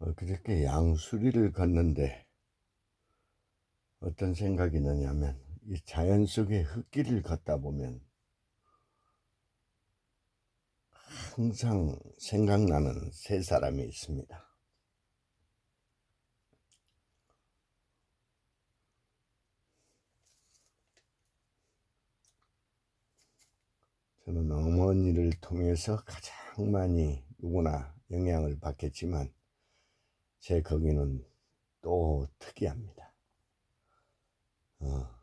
어, 그저께 양수리를 걷는데 어떤 생각이 나냐면 이 자연 속의 흙길을 걷다 보면 항상 생각나는 세 사람이 있습니다. 저는 어머니를 통해서 가장 많이 누구나 영향을 받겠지만 제 거기는 또 특이합니다. 어,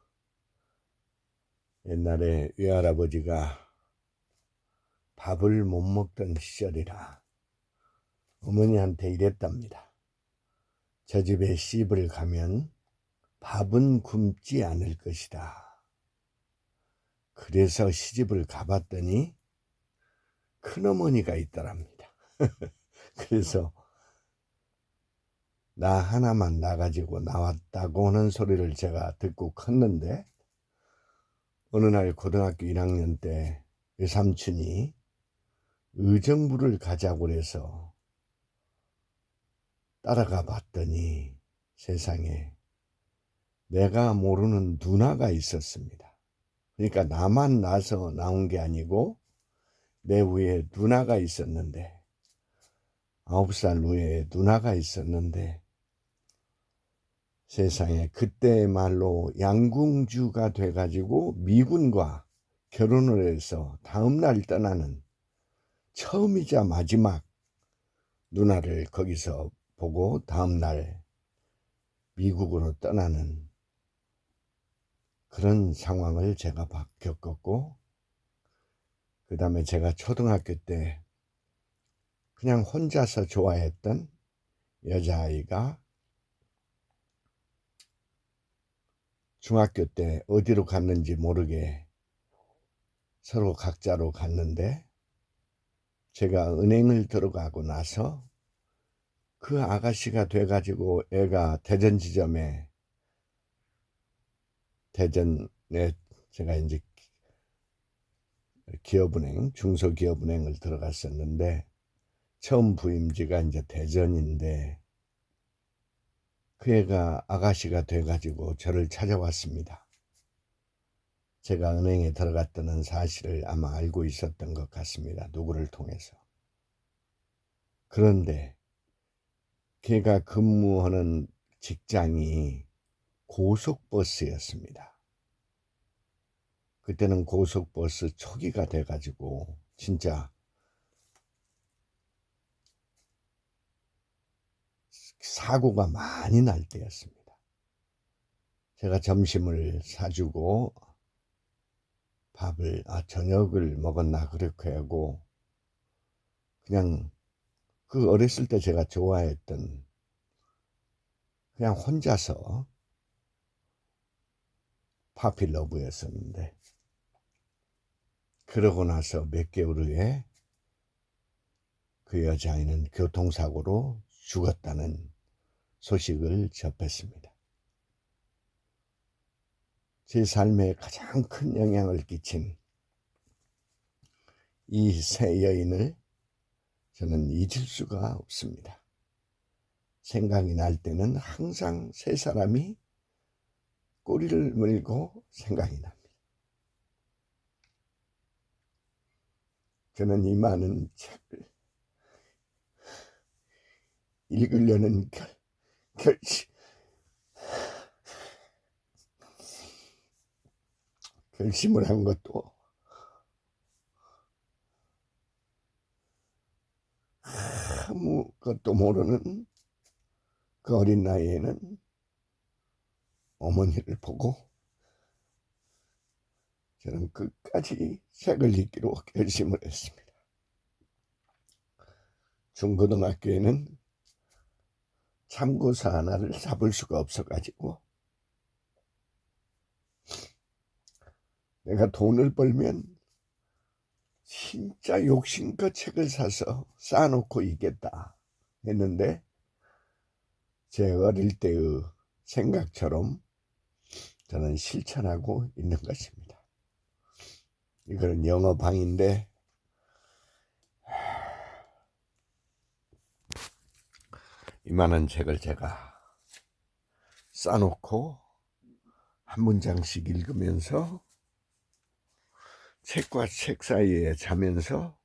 옛날에 외할아버지가 밥을 못 먹던 시절이라 어머니한테 이랬답니다. 저 집에 씹을 가면 밥은 굶지 않을 것이다. 그래서 시집을 가봤더니 큰어머니가 있더랍니다. 그래서 나 하나만 나가지고 나왔다고 하는 소리를 제가 듣고 컸는데 어느 날 고등학교 1학년 때 외삼촌이 의정부를 가자고 그래서 따라가 봤더니 세상에 내가 모르는 누나가 있었습니다. 그러니까 나만 나서 나온 게 아니고 내 위에 누나가 있었는데 아홉 살 위에 누나가 있었는데 세상에 그때 말로 양궁주가 돼가지고 미군과 결혼을 해서 다음날 떠나는 처음이자 마지막 누나를 거기서 보고 다음날 미국으로 떠나는 그런 상황을 제가 겪었고 그 다음에 제가 초등학교 때 그냥 혼자서 좋아했던 여자아이가 중학교 때 어디로 갔는지 모르게 서로 각자로 갔는데 제가 은행을 들어가고 나서 그 아가씨가 돼가지고 애가 대전 지점에 대전에 제가 이제 기업은행 중소기업은행을 들어갔었는데 처음 부임지가 이제 대전인데 그 애가 아가씨가 돼가지고 저를 찾아왔습니다. 제가 은행에 들어갔다는 사실을 아마 알고 있었던 것 같습니다. 누구를 통해서. 그런데 걔가 근무하는 직장이 고속버스였습니다. 그때는 고속버스 초기가 돼가지고 진짜 사고가 많이 날 때였습니다. 제가 점심을 사주고 밥을 아 저녁을 먹었나 그렇게 하고 그냥 그 어렸을 때 제가 좋아했던 그냥 혼자서 파필러브였었는데 그러고 나서 몇 개월 후에 그 여자아이는 교통사고로 죽었다는 소식을 접했습니다. 제 삶에 가장 큰 영향을 끼친 이 세 여인을 저는 잊을 수가 없습니다. 생각이 날 때는 항상 세 사람이 꼬리를 물고 생각이 납니다. 저는 이 많은 책을 읽으려는 결, 결심, 결심을 한 것도 아무것도 모르는 그 어린 나이에는 어머니를 보고 저는 끝까지 책을 읽기로 결심을 했습니다. 중고등학교에는 참고사 하나를 잡을 수가 없어가지고 내가 돈을 벌면 진짜 욕심껏 책을 사서 쌓아놓고 있겠다 했는데 제 어릴 때의 생각처럼 저는 실천하고 있는 것입니다. 이거는 영어방인데 이만한 책을 제가 싸놓고 한 문장씩 읽으면서 책과 책 사이에 자면서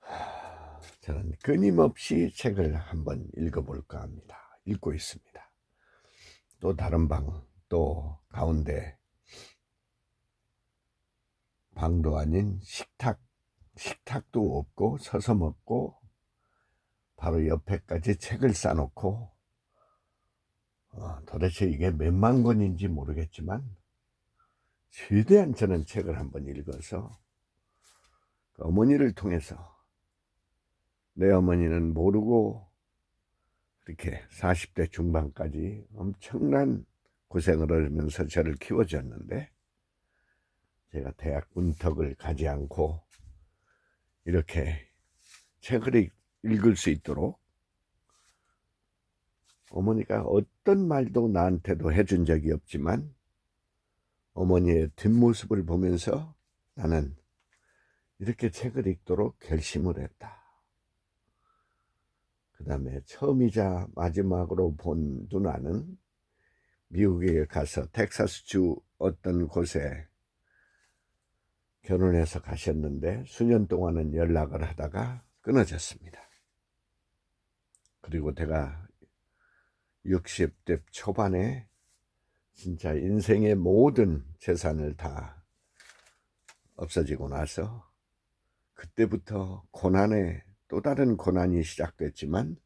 하, 저는 끊임없이 책을 한번 읽어볼까 합니다. 읽고 있습니다. 또 다른 방, 또 가운데 방도 아닌 식탁, 식탁도 없고 서서 먹고 바로 옆에까지 책을 싸놓고 어, 도대체 이게 몇만 권인지 모르겠지만 최대한 저는 책을 한번 읽어서 그 어머니를 통해서 내 어머니는 모르고 이렇게 40대 중반까지 엄청난 고생을 하면서 저를 키워줬는데 제가 대학 문턱을 가지 않고 이렇게 책을 읽- 읽을 수 있도록 어머니가 어떤 말도 나한테도 해준 적이 없지만 어머니의 뒷모습을 보면서 나는 이렇게 책을 읽도록 결심을 했다. 그 다음에 처음이자 마지막으로 본 누나는 미국에 가서 텍사스주 어떤 곳에 결혼해서 가셨는데 수년 동안은 연락을 하다가 끊어졌습니다. 그리고 제가 60대 초반에 진짜 인생의 모든 재산을 다 없어지고 나서 그때부터 고난의 또 다른 고난이 시작됐지만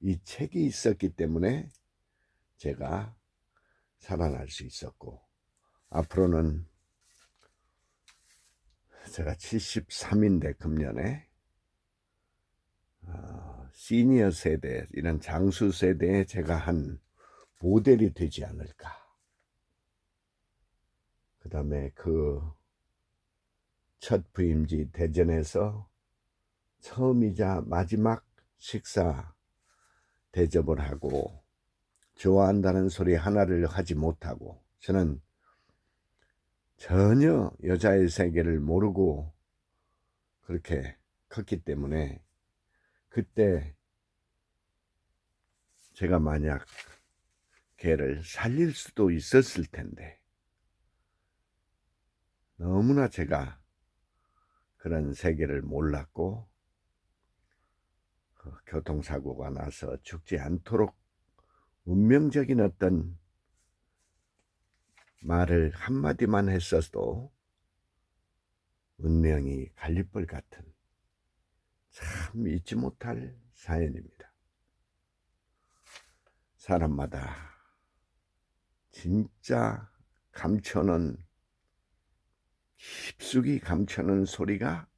이 책이 있었기 때문에 제가 살아날 수 있었고 앞으로는 제가 73인데 금년에 어, 시니어 세대 이런 장수 세대에 제가 한 모델이 되지 않을까. 그 다음에 그 첫 부임지 대전에서 처음이자 마지막 식사 대접을 하고 좋아한다는 소리 하나를 하지 못하고 저는 전혀 여자의 세계를 모르고 그렇게 컸기 때문에 그때 제가 만약 걔를 살릴 수도 있었을 텐데 너무나 제가 그런 세계를 몰랐고 그 교통사고가 나서 죽지 않도록 운명적인 어떤 말을 한마디만 했어도 운명이 갈릴벌 같은 참 잊지 못할 사연입니다. 사람마다 진짜 감춰놓은 깊숙이 감춰놓은 소리가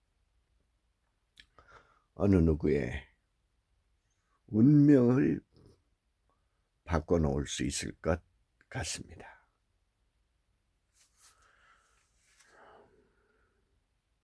어느 누구의 운명을 바꿔놓을 수 있을 것 같습니다.